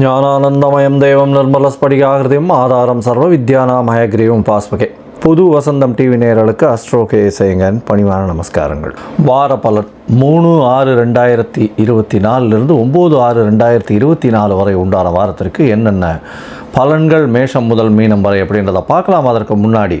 ஞானானந்தமயம் தெய்வம் நிர்மல ஸ்படிகாகிருதியும் ஆதாரம் சர்வ வித்யானாமயக்ரீவம் பாஸ்பகே புது வசந்தம் டிவி நேரலுக்கு அஸ்ட்ரோ கே செய்யுங்கன் பணிவான நமஸ்காரங்கள். வார பலன் மூணு ஆறு ரெண்டாயிரத்தி இருபத்தி நாலுலேருந்து ஒம்பது ஆறு ரெண்டாயிரத்தி இருபத்தி நாலு வரை உண்டான வாரத்திற்கு என்னென்ன பலன்கள் மேஷம் முதல் மீனம் வரை அப்படின்றத பார்க்கலாம். அதற்கு முன்னாடி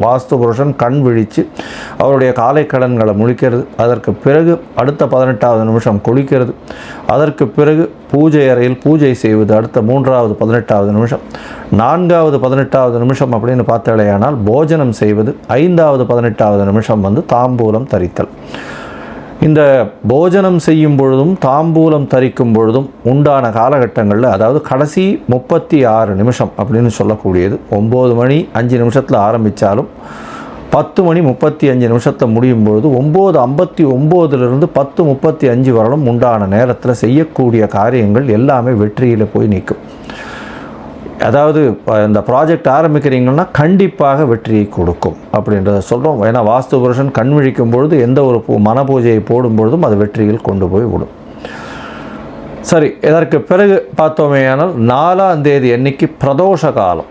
வாஸ்து புருஷன் கண் விழித்து அவருடைய காலை கடன்களை முழிக்கிறது. அதற்கு பிறகு அடுத்த பதினெட்டாவது நிமிஷம் குளிக்கிறது. அதற்கு பிறகு பூஜை அறையில் பூஜை செய்வது அடுத்த மூன்றாவது பதினெட்டாவது நிமிஷம். நான்காவது பதினெட்டாவது நிமிஷம் அப்படின்னு பார்த்தாலேயானால் போஜனம் செய்வது ஐந்தாவது பதினெட்டாவது நிமிஷம் வந்து தாம்பூலம் தரித்தல். இந்த போஜனம் செய்யும் பொழுதும் தாம்பூலம் தரிக்கும் பொழுதும் உண்டான காலகட்டங்களில் அதாவது கடைசி முப்பத்தி ஆறு நிமிஷம் அப்படின்னு சொல்லக்கூடியது. ஒம்பது மணி அஞ்சு நிமிஷத்தில் ஆரம்பித்தாலும் பத்து மணி முப்பத்தி அஞ்சு நிமிஷத்தில் முடியும் பொழுது ஒம்பது ஐம்பத்தி ஒம்போதுலேருந்து பத்து முப்பத்தி அஞ்சு வரலும் உண்டான நேரத்தில் செய்யக்கூடிய காரியங்கள் எல்லாமே வெற்றியில் போய் நிற்கும். அதாவது இப்போ இந்த ப்ராஜெக்ட் ஆரம்பிக்கிறீங்கன்னா கண்டிப்பாக வெற்றியை கொடுக்கும் அப்படின்றத சொல்கிறோம் ஏன்னா வாஸ்து புருஷன் கண் விழிக்கும் பொழுது எந்த ஒரு பூ மன பூஜையை போடும் பொழுதும் அது வெற்றியில் கொண்டு போய் விடும். சரி இதற்கு பிறகு பார்த்தோமேயானால் நாலாம் தேதி அன்னைக்கு பிரதோஷ காலம்.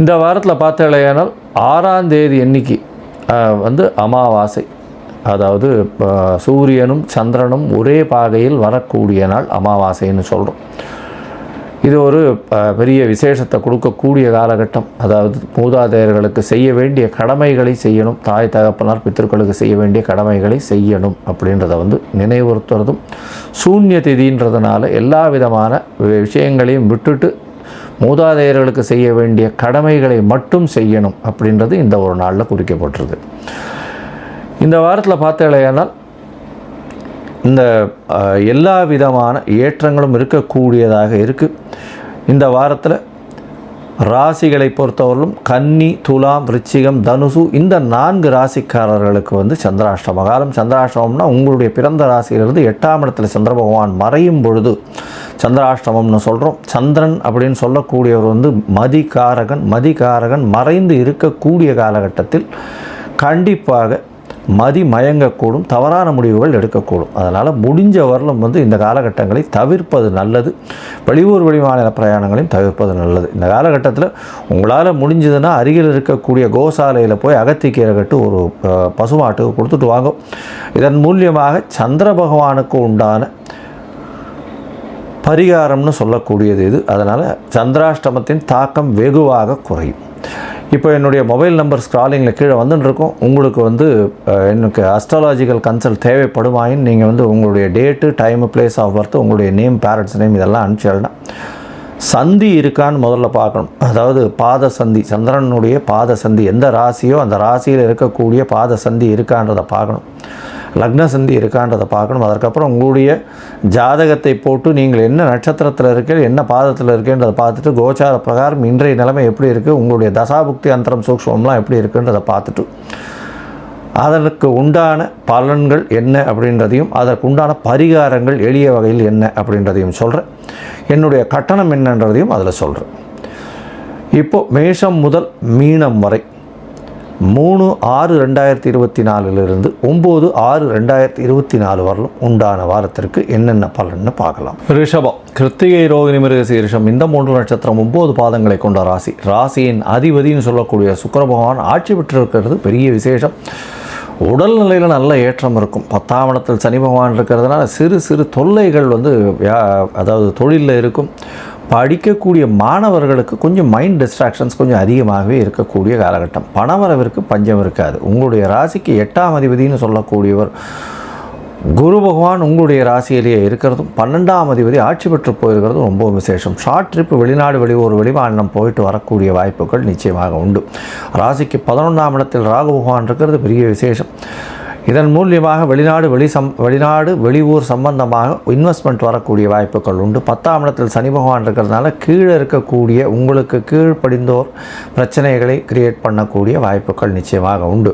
இந்த வாரத்தில் பார்த்தலையானால் ஆறாம் தேதி எண்ணிக்கை வந்து அமாவாசை. அதாவது சூரியனும் சந்திரனும் ஒரே பாகையில் வரக்கூடிய நாள் அமாவாசைன்னு சொல்கிறோம் இது ஒரு பெரிய விசேஷத்தை கொடுக்கக்கூடிய காலகட்டம். அதாவது மூதாதையர்களுக்கு செய்ய வேண்டிய கடமைகளை செய்யணும். தாய் தகப்பனார் பித்தர்களுக்கு செய்ய வேண்டிய கடமைகளை செய்யணும் அப்படின்றத வந்து நினைவுறுத்துறதும் சூன்ய திதின்றதுனால எல்லா விதமான விஷயங்களையும் விட்டுட்டு மூதாதையர்களுக்கு செய்ய வேண்டிய கடமைகளை மட்டும் செய்யணும் அப்படின்றது இந்த ஒரு நாளில் குறிக்கப்பட்டிருக்கு இந்த வாரத்தில் பார்த்தேனால் இந்த எல்லா விதமான ஏற்றங்களும் இருக்கக்கூடியதாக இருக்குது இந்த வாரத்தில் ராசிகளை பொறுத்தவரையிலும் கன்னி துலாம் விருச்சிகம் தனுசு இந்த நான்கு ராசிக்காரர்களுக்கு வந்து சந்திராஷ்டம காலம் சந்திராஷ்டமம்னா உங்களுடைய பிறந்த ராசியிலிருந்து எட்டாம் இடத்துல சந்திர பகவான் மறையும் பொழுது சந்திராஷ்டமம்னு சொல்கிறோம் சந்திரன் அப்படின்னு சொல்லக்கூடியவர் வந்து மதிகாரகன் மதிகாரகன் மறைந்து இருக்கக்கூடிய காலகட்டத்தில் கண்டிப்பாக மதி மயங்கக்கூடும் தவறான முடிவுகள் எடுக்கக்கூடும். அதனால் முடிஞ்ச வரலும் வந்து இந்த காலகட்டங்களை தவிர்ப்பது நல்லது. வெளியூர் வெளிமாநில பிரயாணங்களையும் தவிர்ப்பது நல்லது. இந்த காலகட்டத்தில் உங்களால் முடிஞ்சதுன்னா அருகில் இருக்கக்கூடிய கோசாலையில் போய் அகத்திக்கீரை கட்டு ஒரு பசுமாட்டுக்கு கொடுத்துட்டு வாங்க. இதன் மூலியமாக சந்திர பகவானுக்கு உண்டான பரிகாரம்னு சொல்லக்கூடியது இது. அதனால் சந்திராஷ்டமத்தின் தாக்கம் வெகுவாக குறையும். இப்போ என்னுடைய மொபைல் நம்பர் ஸ்க்ராலிங்கில் கீழே வந்துட்டுருக்கோம் உங்களுக்கு வந்து எனக்கு அஸ்ட்ராலாஜிக்கல் கன்சல்ட் தேவைப்படுமாயின் நீங்கள் வந்து உங்களுடைய date time place of birth உங்களுடைய நேம் பேரண்ட்ஸ் நேம் இதெல்லாம் அனுப்பிச்சிடலாம் சந்தி இருக்கான்னு முதல்ல பார்க்கணும். அதாவது பாத சந்தி சந்திரனுடைய பாத சந்தி எந்த ராசியோ அந்த ராசியில் இருக்கக்கூடிய பாத சந்தி இருக்கான்றதை பார்க்கணும். லக்ன சந்தி இருக்கான்றதை பார்க்கணும். அதற்கப்புறம் உங்களுடைய ஜாதகத்தை போட்டு நீங்கள் என்ன நட்சத்திரத்தில் இருக்கீங்க என்ன பாதத்தில் இருக்கேன்றதை பார்த்துட்டு கோச்சார பிரகாரம் இன்றைய நிலைமை எப்படி இருக்குது உங்களுடைய தசாபுக்தி அந்தரம் சூக்ஷ்மம்லாம் எப்படி இருக்குன்றதை பார்த்துட்டு அதற்கு உண்டான பலன்கள் என்ன அப்படின்றதையும் அதற்கு உண்டான பரிகாரங்கள் எளிய வகையில் என்ன அப்படின்றதையும் சொல்கிறேன் என்னுடைய கட்டணம் என்னன்றதையும் அதில் சொல்கிறேன் இப்போது மேஷம் முதல் மீனம் வரை மூணு ஆறு ரெண்டாயிரத்தி இருபத்தி நாலுலேருந்து ஒம்பது ஆறு ரெண்டாயிரத்தி இருபத்தி நாலு வரலும் உண்டான வாரத்திற்கு என்னென்ன பலன்னு பார்க்கலாம். ரிஷபம் கிருத்திகை ரோகிணி மிருகசீரிஷம் இந்த மூன்று நட்சத்திரம் ஒம்பது பாதங்களை கொண்ட ராசி. ராசியின் அதிபதின்னு சொல்லக்கூடிய சுக்கர பகவான் ஆட்சி பெற்றிருக்கிறது பெரிய விசேஷம். உடல்நிலையில் நல்ல ஏற்றம் இருக்கும். பத்தாம் இடத்தில் சனி பகவான் இருக்கிறதுனால சிறு சிறு தொல்லைகள் வந்து அதாவது தொழிலில் இருக்கும். படிக்கக்கூடிய மாணவர்களுக்கு கொஞ்சம் மைண்ட் டிஸ்ட்ராக்ஷன்ஸ் கொஞ்சம் அதிகமாகவே இருக்கக்கூடிய காலகட்டம். பணவரவிற்கு பஞ்சம் இருக்காது. உங்களுடைய ராசிக்கு எட்டாம் அதிபதினு சொல்லக்கூடியவர் குரு பகவான் உங்களுடைய ராசியிலேயே இருக்கிறதும் பன்னெண்டாம் அதிபதி ஆட்சி பெற்று போயிருக்கிறதும் ரொம்ப விசேஷம். ஷார்ட் ட்ரிப் வெளிநாடு வெளியூர் வெளிமாநிலம் போயிட்டு வரக்கூடிய வாய்ப்புகள் நிச்சயமாக உண்டு. ராசிக்கு பதினொன்றாம் இடத்தில் ராகு பகவான் இருக்கிறது பெரிய விசேஷம். இதன் மூலியமாக வெளிநாடு வெளி சம் வெளிநாடு வெளியூர் சம்பந்தமாக இன்வெஸ்ட்மெண்ட் வரக்கூடிய வாய்ப்புகள் உண்டு. பத்தாம் இடத்தில் சனி பகவான் இருக்கிறதுனால கீழே இருக்கக்கூடிய உங்களுக்கு கீழ்ப்படிந்தோர் பிரச்சனைகளை கிரியேட் பண்ணக்கூடிய வாய்ப்புகள் நிச்சயமாக உண்டு.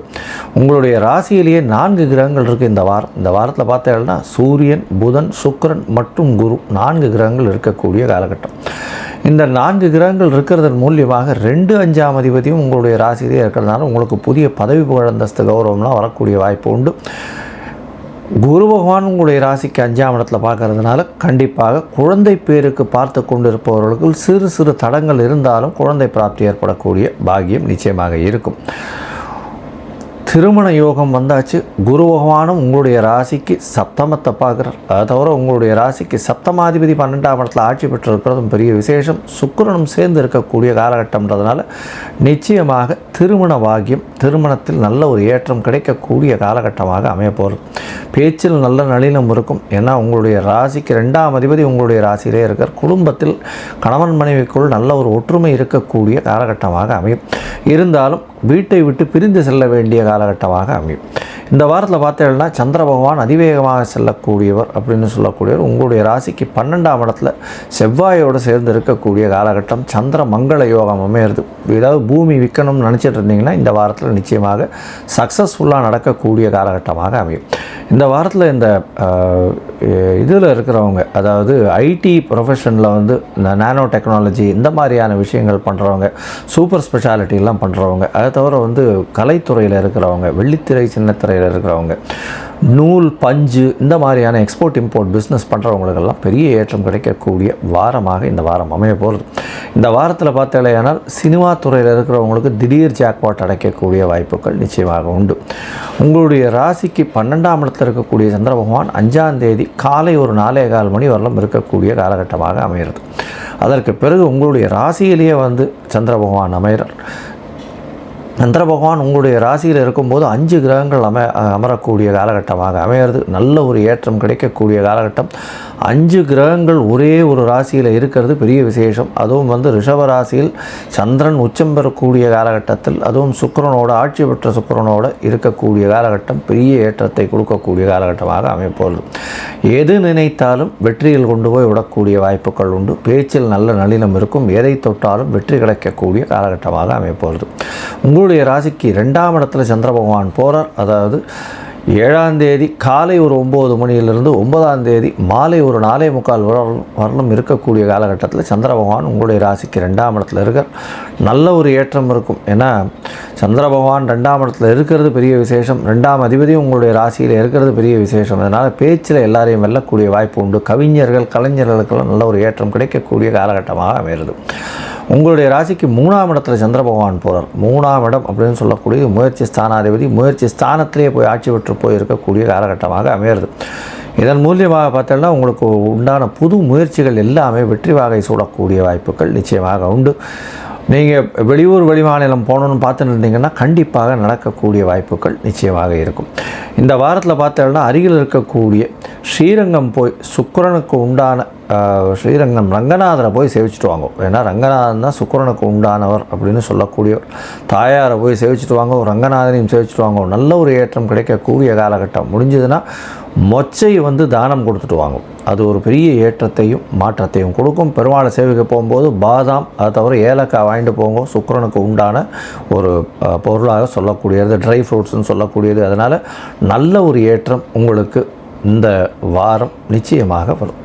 உங்களுடைய ராசியிலேயே நான்கு கிரகங்கள் இருக்குது இந்த வாரம் இந்த வாரத்தில் பார்த்தீங்கன்னா சூரியன் புதன் சுக்கரன் மற்றும் குரு நான்கு கிரகங்கள் இருக்கக்கூடிய காலகட்டம். இந்த நான்கு கிரகங்கள் இருக்கிறதன் மூலியமாக ரெண்டு அஞ்சாம் அதிபதியும் உங்களுடைய ராசியிலே இருக்கிறதுனால உங்களுக்கு புதிய பதவி புகழ் அந்தஸ்து கௌரவம்லாம் வரக்கூடிய வாய்ப்பு உண்டு. குரு பகவான் உங்களுடைய ராசிக்கு அஞ்சாம் இடத்துல பார்க்கறதுனால கண்டிப்பாக குழந்தை பேருக்கு பார்த்து கொண்டிருப்பவர்களுக்கு சிறு சிறு தடங்கள் இருந்தாலும் குழந்தை பிராப்தி ஏற்படக்கூடிய பாக்கியம் நிச்சயமாக இருக்கும். திருமண யோகம் வந்தாச்சு. குரு பகவானும் உங்களுடைய ராசிக்கு சப்தமத்தை பார்க்குறார். அதை தவிர உங்களுடைய ராசிக்கு சப்தமாதிபதி பன்னெண்டாம் இடத்துல ஆட்சி பெற்றிருக்கிறதும் பெரிய விசேஷம். சுக்கரனும் சேர்ந்து இருக்கக்கூடிய காலகட்டம்ன்றதுனால நிச்சயமாக திருமண வாக்கியம் திருமணத்தில் நல்ல ஒரு ஏற்றம் கிடைக்கக்கூடிய காலகட்டமாக அமையப்போகிறது பேச்சில் நல்ல நளினம் இருக்கும். ஏன்னா உங்களுடைய ராசிக்கு ரெண்டாம் அதிபதி உங்களுடைய ராசியிலே இருக்கார். குடும்பத்தில் கணவன் மனைவிக்குள் நல்ல ஒரு ஒற்றுமை இருக்கக்கூடிய காலகட்டமாக அமையும். இருந்தாலும் வீட்டை விட்டு பிரிந்து செல்ல வேண்டிய காலகட்டமாக அமையும். இந்த வாரத்தில் பார்த்தீங்கன்னா சந்திர பகவான் அதிவேகமாக செல்லக்கூடியவர் அப்படின்னு சொல்லக்கூடியவர் உங்களுடைய ராசிக்கு பன்னெண்டாம் இடத்துல செவ்வாயோடு சேர்ந்து இருக்கக்கூடிய காலகட்டம் சந்திர மங்கள யோகம் அமையிறது. ஏதாவது பூமி விற்கணும்னு நினச்சிட்டு இருந்தீங்கன்னா இந்த வாரத்தில் நிச்சயமாக சக்ஸஸ்ஃபுல்லாக நடக்கக்கூடிய காலகட்டமாக அமையும். இந்த வாரத்தில் இந்த இதில் இருக்கிறவங்க அதாவது ஐடி ப்ரொஃபஷனில் வந்து இந்த நானோ டெக்னாலஜி இந்த மாதிரியான விஷயங்கள் பண்ணுறவங்க சூப்பர் ஸ்பெஷாலிட்டிலாம் பண்ணுறவங்க அதை தவிர வந்து கலைத்துறையில் இருக்கிறவங்க வெள்ளித்திரை சின்னத்திரையில் இருக்கிறவங்க நூல் பஞ்சு இந்த மாதிரியான எக்ஸ்போர்ட் இம்போர்ட் பிஸ்னஸ் பண்ணுறவங்களுக்கெல்லாம் பெரிய ஏற்றம் கிடைக்கக்கூடிய வாரமாக இந்த வாரம் அமைய போகிறது இந்த வாரத்தில் பார்த்தாலேயானால் சினிமா துறையில் இருக்கிறவங்களுக்கு திடீர் ஜாக்பாட் அடைக்கக்கூடிய வாய்ப்புகள் நிச்சயமாக உண்டு. உங்களுடைய ராசிக்கு பன்னெண்டாம் இடத்துல இருக்கக்கூடிய சந்திர பகவான் அஞ்சாம் தேதி காலை ஒரு நாலே கால் மணி வரலாம் இருக்கக்கூடிய காலகட்டமாக அமைகிறது. அதற்கு பிறகு உங்களுடைய ராசியிலேயே வந்து சந்திர பகவான் அமைகிறார். சந்திர பகவான் உங்களுடைய ராசியில் இருக்கும்போது அஞ்சு கிரகங்கள் அம அமரக்கூடிய காலகட்டமாக அமையிறது நல்ல ஒரு ஏற்றம் கிடைக்கக்கூடிய காலகட்டம். அஞ்சு கிரகங்கள் ஒரே ஒரு ராசியில் இருக்கிறது பெரிய விசேஷம். அதுவும் வந்து ரிஷப ராசியில் சந்திரன் உச்சம் பெறக்கூடிய காலகட்டத்தில் அதுவும் சுக்கரனோட ஆட்சி பெற்ற சுக்கிரனோட இருக்கக்கூடிய காலகட்டம் பெரிய ஏற்றத்தை கொடுக்கக்கூடிய காலகட்டமாக அமைப்போகுது எது நினைத்தாலும் வெற்றியில் கொண்டு போய் விடக்கூடிய வாய்ப்புகள் உண்டு. பேச்சில் நல்ல நளினம் இருக்கும். எதை தொட்டாலும் வெற்றி கிடைக்கக்கூடிய காலகட்டமாக அமைப்போகுது உங்களுடைய ராசிக்கு ரெண்டாம் இடத்துல சந்திர பகவான் போகிறார் அதாவது ஏழாம் தேதி காலை ஒரு ஒம்பது மணியிலிருந்து ஒன்பதாம் தேதி மாலை ஒரு நாலே முக்கால் வரலும் இருக்கக்கூடிய காலகட்டத்தில் சந்திர பகவான் உங்களுடைய ராசிக்கு ரெண்டாம் இடத்துல இருக்கார். நல்ல ஒரு ஏற்றம் இருக்கும். ஏன்னா சந்திர பகவான் ரெண்டாம் இடத்துல இருக்கிறது பெரிய விசேஷம். ரெண்டாம் அதிபதியும் உங்களுடைய ராசியில் இருக்கிறது பெரிய விசேஷம். அதனால் பேச்சில் எல்லாரையும் வெல்லக்கூடிய வாய்ப்பு உண்டு. கவிஞர்கள் கலைஞர்களுக்கெல்லாம் நல்ல ஒரு ஏற்றம் கிடைக்கக்கூடிய காலகட்டமாக அமைகிறது. உங்களுடைய ராசிக்கு மூணாம் இடத்துல சந்திர பகவான் போகிறார் மூணாம் இடம் அப்படின்னு சொல்லக்கூடிய முயற்சி ஸ்தானாதிபதி முயற்சி ஸ்தானத்திலே போய் ஆட்சி பெற்று போய் இருக்கக்கூடிய காலகட்டமாக அமையிறது. இதன் மூலியமாக பார்த்தோம்னா உங்களுக்கு உண்டான புது முயற்சிகள் எல்லாமே வெற்றி வாகை சூடக்கூடிய வாய்ப்புகள் நிச்சயமாக உண்டு. நீங்கள் வெளியூர் வெளிமாநிலம் போகணுன்னு பார்த்துட்டு இருந்தீங்கன்னா கண்டிப்பாக நடக்கக்கூடிய வாய்ப்புகள் நிச்சயமாக இருக்கும். இந்த வாரத்தில் பார்த்தோம்னா அருகில் இருக்கக்கூடிய ஸ்ரீரங்கம் போய் சுக்கிரனுக்கு உண்டான ஸ்ரீரங்கம் ரங்கநாதரை போய் சேவிச்சுட்டு வாங்க. ஏன்னா ரங்கநாதன் தான் சுக்கிரனுக்கு உண்டானவர் அப்படின்னு சொல்லக்கூடியவர் தாயாரை போய் சேவிச்சுட்டு வாங்க ஒரு ரங்கநாதனையும் சேவிச்சுட்டு வாங்க. நல்ல ஒரு ஏற்றம் கிடைக்கக்கூடிய காலகட்டம். முடிஞ்சதுன்னா மொச்சை வந்து தானம் கொடுத்துட்டு வாங்க. அது ஒரு பெரிய ஏற்றத்தையும் மாற்றத்தையும் கொடுக்கும். பெருமாளை சேவிக்க போகும்போது பாதாம் அதை தவிர ஏலக்காய் வாங்கிட்டு போங்க. சுக்கிரனுக்கு உண்டான ஒரு பொருளாக சொல்லக்கூடியது ட்ரை ஃப்ரூட்ஸ்னு சொல்லக்கூடியது. அதனால் நல்ல ஒரு ஏற்றம் உங்களுக்கு இந்த வாரம் நிச்சயமாக வரும்.